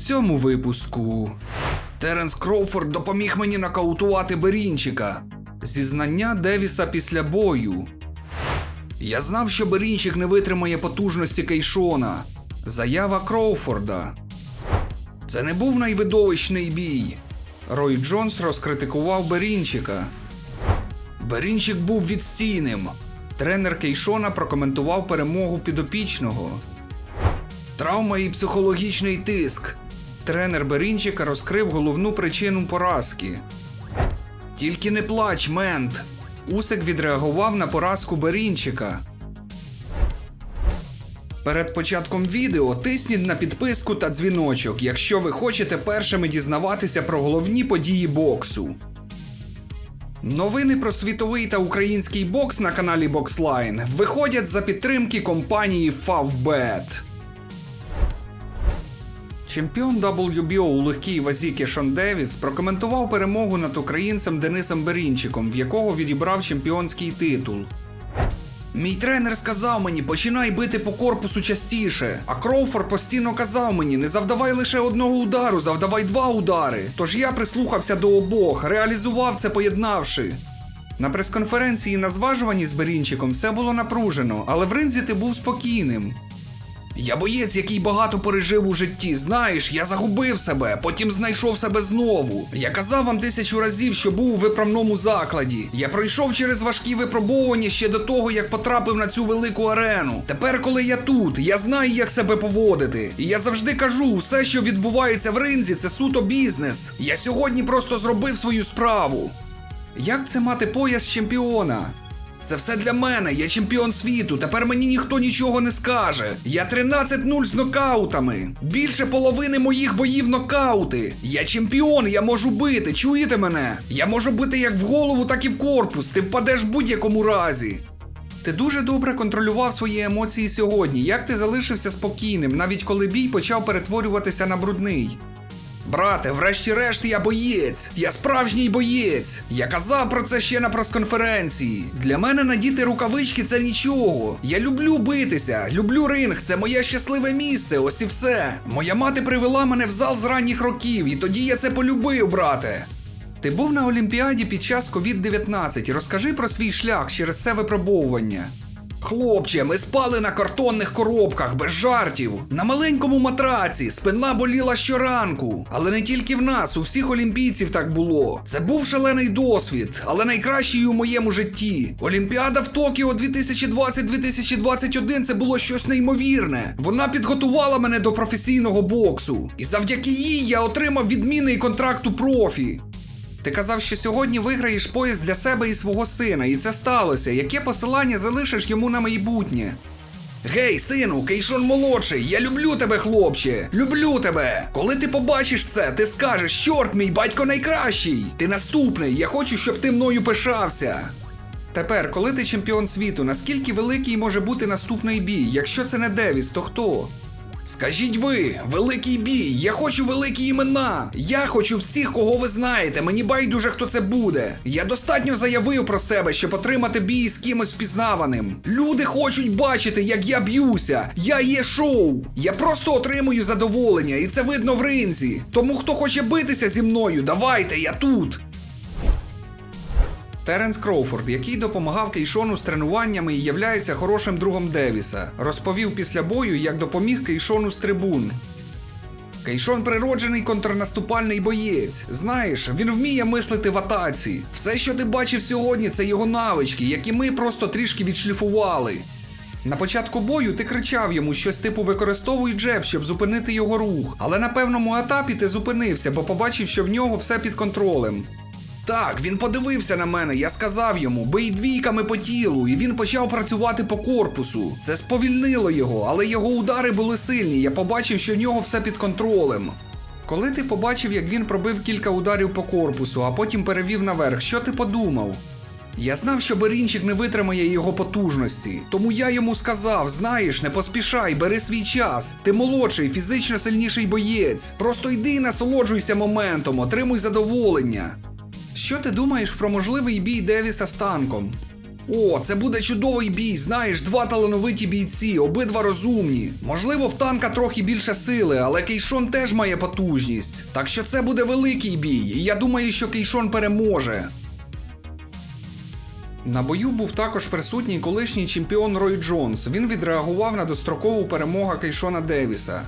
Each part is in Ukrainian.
цьому випуску Теренс Кроуфорд допоміг мені нокаутувати Берінчика. Зізнання Девіса після бою. Я знав, що Берінчик не витримає потужності Кейшона. Заява Кроуфорда. Це не був найвидовищний бій. Рой Джонс розкритикував Берінчика. Берінчик був відстійним. Тренер Кейшона прокоментував перемогу підопічного. Травма і психологічний тиск. Тренер Берінчика розкрив головну причину поразки. Тільки не плач, мент. Усик відреагував на поразку Берінчика. Перед початком відео тисніть на підписку та дзвіночок, якщо ви хочете першими дізнаватися про головні події боксу. Новини про світовий та український бокс на каналі Boxline виходять за підтримки компанії Favbet. Чемпіон WBO у легкій вазі Кешон Девіс прокоментував перемогу над українцем Денисом Берінчиком, в якого відібрав чемпіонський титул. Мій тренер сказав мені, починай бити по корпусу частіше. А Кроуфорд постійно казав мені, не завдавай лише одного удару, завдавай два удари. Тож я прислухався до обох, реалізував це поєднавши. На прес-конференції на зважуванні з Берінчиком все було напружено, але в ринзі ти був спокійним. Я боєць, який багато пережив у житті. Знаєш, я загубив себе, потім знайшов себе знову. Я казав вам тисячу разів, що був у виправному закладі. Я пройшов через важкі випробовування ще до того, як потрапив на цю велику арену. Тепер, коли я тут, я знаю, як себе поводити. І я завжди кажу, все, що відбувається в ринзі, це суто бізнес. Я сьогодні просто зробив свою справу. Як це мати пояс чемпіона? Це все для мене, я чемпіон світу. Тепер мені ніхто нічого не скаже. Я 13-0 з нокаутами. Більше половини моїх боїв нокаути. Я чемпіон, я можу бити. Чуєте мене? Я можу бити як в голову, так і в корпус. Ти впадеш в будь-якому разі. Ти дуже добре контролював свої емоції сьогодні. Як ти залишився спокійним, навіть коли бій почав перетворюватися на брудний. Брате, врешті-решт я боєць. Я справжній боєць. Я казав про це ще на прес-конференції. Для мене надіти рукавички це нічого. Я люблю битися, люблю ринг, це моє щасливе місце, ось і все. Моя мати привела мене в зал з ранніх років, і тоді я це полюбив, брате. Ти був на Олімпіаді під час COVID-19. Розкажи про свій шлях через це випробовування. Хлопче, ми спали на картонних коробках без жартів. На маленькому матраці, спина боліла щоранку. Але не тільки в нас, у всіх олімпійців так було. Це був шалений досвід, але найкращий у моєму житті. Олімпіада в Токіо 2020-2021 це було щось неймовірне. Вона підготувала мене до професійного боксу. І завдяки їй я отримав відмінний контракт у профі. Ти казав, що сьогодні виграєш пояс для себе і свого сина, і це сталося. Яке посилання залишиш йому на майбутнє? Гей, сину, Кейшон молодший, я люблю тебе, хлопче. Люблю тебе. Коли ти побачиш це, ти скажеш, чорт, мій батько найкращий. Ти наступний, я хочу, щоб ти мною пишався. Тепер, коли ти чемпіон світу, наскільки великий може бути наступний бій? Якщо це не Девіс, то хто? Скажіть ви, великий бій, я хочу великі імена. Я хочу всіх, кого ви знаєте. Мені байдуже, хто це буде. Я достатньо заявив про себе, щоб отримати бій з кимось впізнаваним. Люди хочуть бачити, як я б'юся. Я є шоу. Я просто отримую задоволення, і це видно в ринзі. Тому хто хоче битися зі мною, давайте, я тут. Теренс Кроуфорд, який допомагав Кейшону з тренуваннями і являється хорошим другом Девіса, розповів після бою, як допоміг Кейшону з трибун. Кейшон природжений контрнаступальний боєць. Знаєш, він вміє мислити в атаці. Все, що ти бачив сьогодні, це його навички, які ми просто трішки відшліфували. На початку бою ти кричав йому щось типу використовуй джеб, щоб зупинити його рух, але на певному етапі ти зупинився, бо побачив, що в нього все під контролем. Так, він подивився на мене, я сказав йому, бий двійками по тілу, і він почав працювати по корпусу. Це сповільнило його, але його удари були сильні. Я побачив, що в нього все під контролем. Коли ти побачив, як він пробив кілька ударів по корпусу, а потім перевів наверх, що ти подумав? Я знав, що Берінчик не витримає його потужності, тому я йому сказав: знаєш, не поспішай, бери свій час. Ти молодший, фізично сильніший боєць. Просто йди і насолоджуйся моментом, отримуй задоволення. Що ти думаєш про можливий бій Девіса з танком? О, це буде чудовий бій. Знаєш, два талановиті бійці, обидва розумні. Можливо, в танка трохи більше сили, але Кейшон теж має потужність. Так що це буде великий бій, і я думаю, що Кейшон переможе. На бою був також присутній колишній чемпіон Рой Джонс. Він відреагував на дострокову перемогу Кейшона Девіса.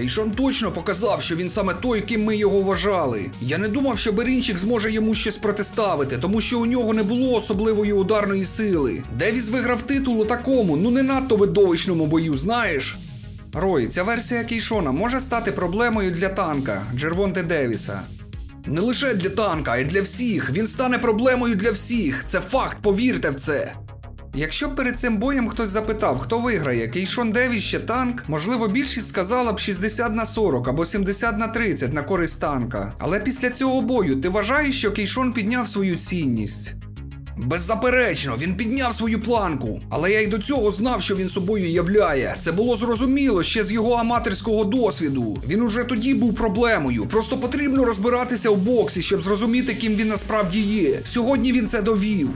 Кейшон точно показав, що він саме той, ким ми його вважали. Я не думав, що Берінчик зможе йому щось протиставити, тому що у нього не було особливої ударної сили. Девіс виграв титул у такому, ну не надто видовищному бою, знаєш. Рой, ця версія Кейшона може стати проблемою для танка Джервонте Девіса. Не лише для танка, а й для всіх. Він стане проблемою для всіх. Це факт, повірте в це. Якщо б перед цим боєм хтось запитав, хто виграє, Кейшон Девіс чи танк, можливо, більшість сказала б 60 на 40 або 70 на 30 на користь танка. Але після цього бою ти вважаєш, що Кейшон підняв свою цінність? Беззаперечно, він підняв свою планку. Але я й до цього знав, що він собою являє. Це було зрозуміло ще з його аматорського досвіду. Він уже тоді був проблемою. Просто потрібно розбиратися у боксі, щоб зрозуміти, ким він насправді є. Сьогодні він це довів.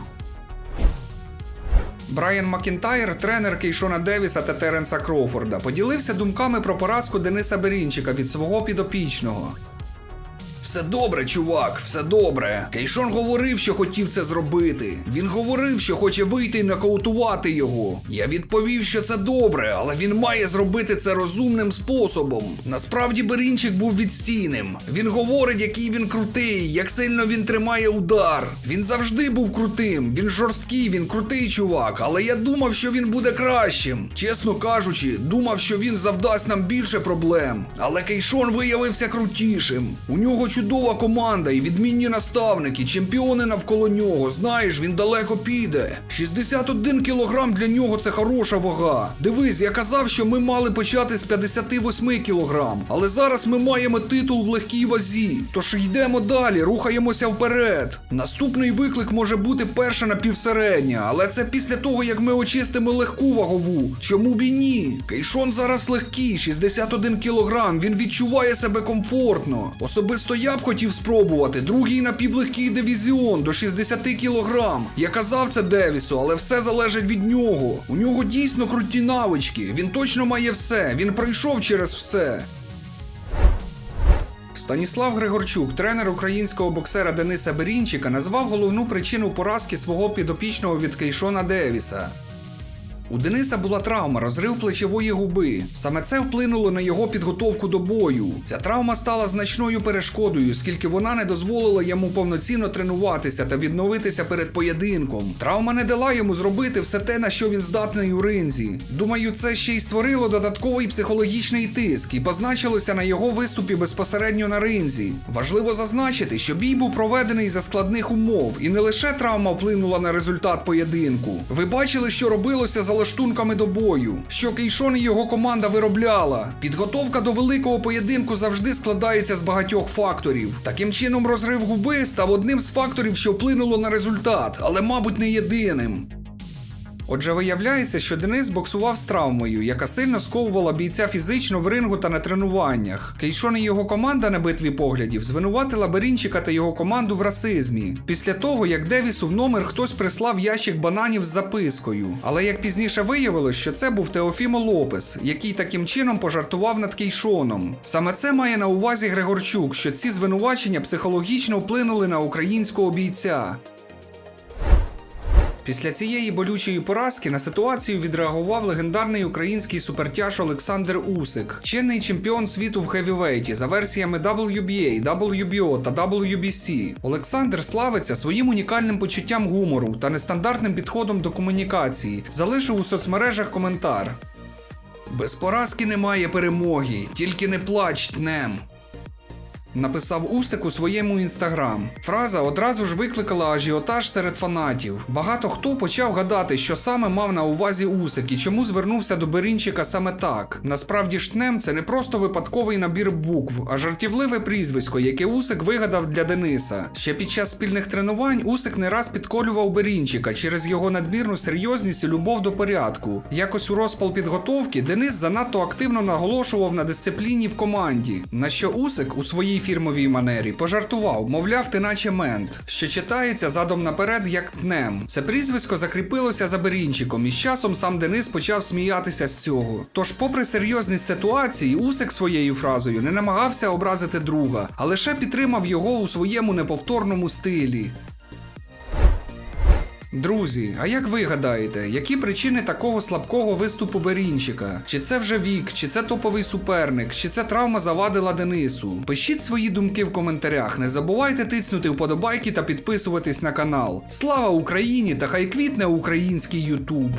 Брайан Макінтайр, тренер Кейшона Девіса та Теренса Кроуфорда, поділився думками про поразку Дениса Берінчика від свого підопічного. Все добре, чувак, все добре. Кейшон говорив, що хотів це зробити. Він говорив, що хоче вийти і нокаутувати його. Я відповів, що це добре, але він має зробити це розумним способом. Насправді Берінчик був відстійним. Він говорить, який він крутий, як сильно він тримає удар. Він завжди був крутим. Він жорсткий, він крутий чувак. Але я думав, що він буде кращим. Чесно кажучи, думав, що він завдасть нам більше проблем. Але Кейшон виявився крутішим. У нього чудова команда і відмінні наставники, чемпіони навколо нього. Знаєш, він далеко піде. 61 кілограм для нього це хороша вага. Дивись, я казав, що ми мали почати з 58 кілограм, але зараз ми маємо титул в легкій вазі. Тож йдемо далі, рухаємося вперед. Наступний виклик може бути перша напівсередня, але це після того, як ми очистимо легку вагову. Чому б і ні? Кейшон зараз легкий, 61 кілограм. Він відчуває себе комфортно. Особисто я б хотів спробувати другий напівлегкий дивізіон до 60 кілограм. Я казав це Девісу, але все залежить від нього. У нього дійсно круті навички. Він точно має все. Він пройшов через все. Станіслав Григорчук, тренер українського боксера Дениса Берінчика, назвав головну причину поразки свого підопічного від Кейшона Девіса. У Дениса була травма, розрив плечової губи. Саме це вплинуло на його підготовку до бою. Ця травма стала значною перешкодою, оскільки вона не дозволила йому повноцінно тренуватися та відновитися перед поєдинком. Травма не дала йому зробити все те, на що він здатний у ринзі. Думаю, це ще й створило додатковий психологічний тиск і позначилося на його виступі безпосередньо на ринзі. Важливо зазначити, що бій був проведений за складних умов, і не лише травма вплинула на результат поєдинку. Ви бачили, що робилося за лаштунками до бою, що Кейшон і його команда виробляла. Підготовка до великого поєдинку завжди складається з багатьох факторів. Таким чином, розрив губи став одним з факторів, що вплинуло на результат, але, мабуть, не єдиним. Отже, виявляється, що Денис боксував з травмою, яка сильно сковувала бійця фізично в рингу та на тренуваннях. Кейшон і його команда на битві поглядів звинуватила Берінчика та його команду в расизмі. Після того, як Девісу в номер хтось прислав ящик бананів з запискою. Але як пізніше виявилось, що це був Теофімо Лопес, який таким чином пожартував над Кейшоном. Саме це має на увазі Григорчук, що ці звинувачення психологічно вплинули на українського бійця. Після цієї болючої поразки на ситуацію відреагував легендарний український супертяж Олександр Усик, чинний чемпіон світу в хевівейті за версіями WBA, WBO та WBC. Олександр славиться своїм унікальним почуттям гумору та нестандартним підходом до комунікації. Залишив у соцмережах коментар. Без поразки немає перемоги, тільки не плач тнем. Написав Усик у своєму інстаграм. Фраза одразу ж викликала ажіотаж серед фанатів. Багато хто почав гадати, що саме мав на увазі Усик і чому звернувся до Берінчика саме так. Насправді штнем це не просто випадковий набір букв, а жартівливе прізвисько, яке Усик вигадав для Дениса. Ще під час спільних тренувань Усик не раз підколював Берінчика через його надмірну серйозність і любов до порядку. Якось у розпал підготовки Денис занадто активно наголошував на дисципліні в команді, на що Усик у своїй фірмовій манері пожартував, мовляв, ти наче мент, що читається задом наперед як тнем. Це прізвисько закріпилося за Берінчиком, і з часом сам Денис почав сміятися з цього. Тож, попри серйозність ситуації, Усик своєю фразою не намагався образити друга, а лише підтримав його у своєму неповторному стилі. Друзі, а як ви гадаєте, які причини такого слабкого виступу Берінчика? Чи це вже вік, чи це топовий суперник, чи це травма завадила Денису? Пишіть свої думки в коментарях. Не забувайте тиснути вподобайки та підписуватись на канал. Слава Україні та хай квітне український Ютуб!